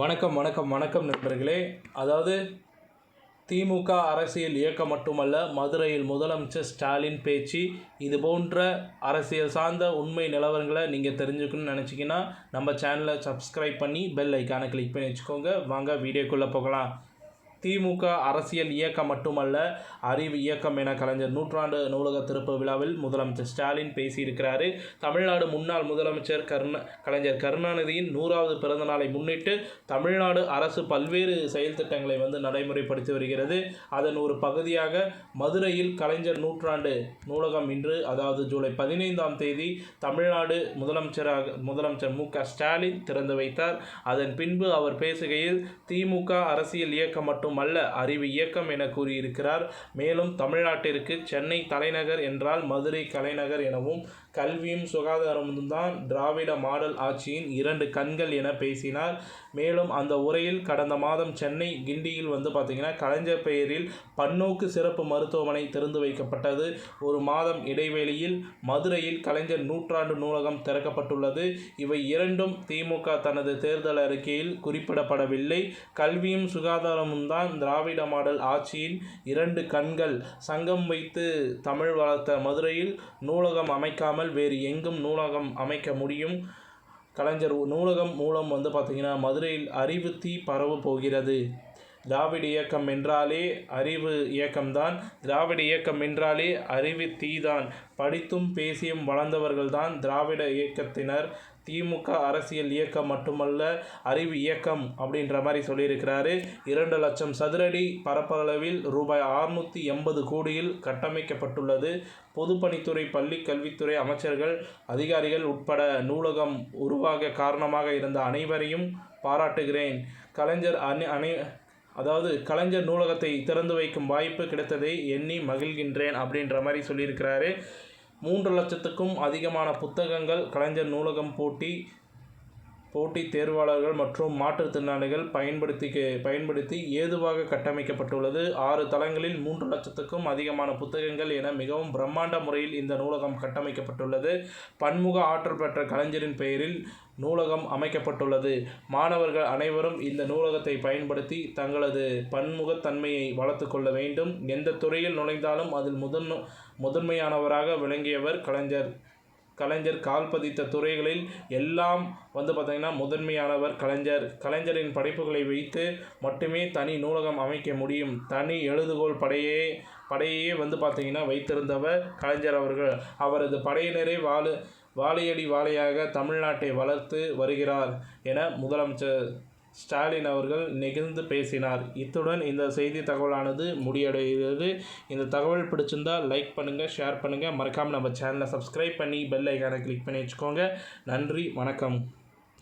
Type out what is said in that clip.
வணக்கம் வணக்கம் வணக்கம் நண்பர்களே. அதாவது திமுக அரசியல் இயக்கம் மட்டுமல்ல மதுரையில் முதலமைச்சர் ஸ்டாலின் பேச்சு இது போன்ற அரசியல் சார்ந்த உண்மை நிலவரங்களை நீங்கள் தெரிஞ்சுக்கணும்னு நினச்சிங்கன்னா நம்ம சேனலை சப்ஸ்கிரைப் பண்ணி பெல் ஐக்கானை கிளிக் பண்ணி வச்சுக்கோங்க. வாங்க வீடியோக்குள்ளே போகலாம். திமுக அரசியல் இயக்கம் மட்டுமல்ல அறிவு இயக்கம் என கலைஞர் நூற்றாண்டு நூலக திறப்பு விழாவில் முதலமைச்சர் ஸ்டாலின் பேசியிருக்கிறாரு. தமிழ்நாடு முன்னாள் முதலமைச்சர் கருண கலைஞர் கருணாநிதியின் நூறாவது பிறந்த நாளை முன்னிட்டு தமிழ்நாடு அரசு பல்வேறு செயல் திட்டங்களை வந்து நடைமுறைப்படுத்தி வருகிறது. அதன் ஒரு பகுதியாக மதுரையில் கலைஞர் நூற்றாண்டு நூலகம் இன்று அதாவது ஜூலை பதினைந்தாம் தேதி தமிழ்நாடு முதலமைச்சராக முதலமைச்சர் மு ஸ்டாலின் திறந்து வைத்தார். அதன் பின்பு அவர் பேசுகையில் திமுக அரசியல் இயக்கம் மட்டும் மட்டுமல்ல அறிவு இயக்கம் என கூறியிருக்கிறார். மேலும் தமிழ்நாட்டிற்கு சென்னை தலைநகர் என்றால் மதுரை கலைநகர் எனவும் கல்வியும் சுகாதாரமும் தான் திராவிட மாடல் ஆட்சியின் இரண்டு கண்கள் என பேசினார். மேலும் அந்த உரையில் கடந்த மாதம் சென்னை கிண்டியில் வந்து பார்த்திங்கன்னா கலைஞர் பெயரில் பன்னோக்கு சிறப்பு மருத்துவமனை திறந்து வைக்கப்பட்டது. ஒரு மாதம் இடைவெளியில் மதுரையில் கலைஞர் நூற்றாண்டு நூலகம் திறக்கப்பட்டுள்ளது. இவை இரண்டும் திமுக தனது தேர்தல் அறிக்கையில் குறிப்பிடப்படவில்லை. கல்வியும் சுகாதாரமும் தான் திராவிட மாடல் ஆட்சியின் இரண்டு கண்கள். சங்கம் வைத்து தமிழ் வளர்த்த மதுரையில் நூலகம் அமைக்காமல் வேறு எங்கும் நூலகம் அமைக்க முடியும். கலைஞர் நூலகம் மூலம் வந்து பார்த்திங்கன்னா மதுரையில் அறிவு தீ பரவ போகிறது. திராவிட இயக்கம் என்றாலே அறிவு இயக்கம்தான். திராவிட இயக்கம் என்றாலே அறிவு தீதான். படித்தும் பேசியும் வளர்ந்தவர்கள்தான் திராவிட இயக்கத்தினர். திமுக அரசியல் இயக்கம் மட்டுமல்ல அறிவு இயக்கம் அப்படின்ற மாதிரி சொல்லியிருக்கிறாரு. இரண்டு லட்சம் சதுரடி பரப்பளவில் ரூபாய் அறுநூற்றி எண்பது கோடியில் கட்டமைக்கப்பட்டுள்ளது. பொதுப்பணித்துறை பள்ளி கல்வித்துறை அமைச்சர்கள் அதிகாரிகள் உட்பட நூலகம் உருவாக காரணமாக இருந்த அனைவரையும் பாராட்டுகிறேன். கலைஞர் அணி அணி அதாவது கலைஞர் நூலகத்தை திறந்து வைக்கும் வாய்ப்பு கிடைத்ததை எண்ணி மகிழ்கின்றேன் அப்படின்ற மாதிரி சொல்லியிருக்கிறாரு. மூன்று லட்சத்துக்கும் அதிகமான புத்தகங்கள் கலைஞர் நூலகம் போட்டி போட்டி தேர்வாளர்கள் மற்றும் மாற்றுத்திறனாளிகள் பயன்படுத்தி பயன்படுத்தி ஏதுவாக கட்டமைக்கப்பட்டுள்ளது. ஆறு தளங்களில் மூன்று லட்சத்துக்கும் அதிகமான புத்தகங்கள் என மிகவும் பிரம்மாண்ட முறையில் இந்த நூலகம் கட்டமைக்கப்பட்டுள்ளது. பன்முக ஆற்றல் பெற்ற கலைஞரின் பெயரில் நூலகம் அமைக்கப்பட்டுள்ளது. மாணவர்கள் அனைவரும் இந்த நூலகத்தை பயன்படுத்தி தங்களது பன்முகத்தன்மையை வளர்த்து கொள்ள வேண்டும். எந்த துறையில் நுழைந்தாலும் அதில் முதன் முதன்மையானவராக விளங்கியவர் கலைஞர். கலைஞர் கால் பதித்த துறைகளில் எல்லாம் வந்து பார்த்திங்கன்னா முதன்மையானவர் கலைஞர். கலைஞரின் படைப்புகளை வைத்து மட்டுமே தனி நூலகம் அமைக்க முடியும். தனி எழுதுகோள் படையே படையே வந்து பார்த்திங்கன்னா வைத்திருந்தவர் கலைஞர் அவர்கள். அவரது படையினரை வாழு வாழையடி வாழையாக தமிழ்நாட்டை வளர்த்து வருகிறார் என முதலமைச்சர் ஸ்டாலின் அவர்கள் நெகிழ்ந்து பேசினார். இத்துடன் இந்த செய்தி தகவலானது முடிவடைகிறது. இந்த தகவல் பிடிச்சிருந்தால் லைக் பண்ணுங்கள் ஷேர் பண்ணுங்கள் மறக்காமல் நம்ம சேனலை சப்ஸ்கிரைப் பண்ணி பெல் ஐக்கானை கிளிக் பண்ணி வச்சுக்கோங்க. நன்றி வணக்கம்.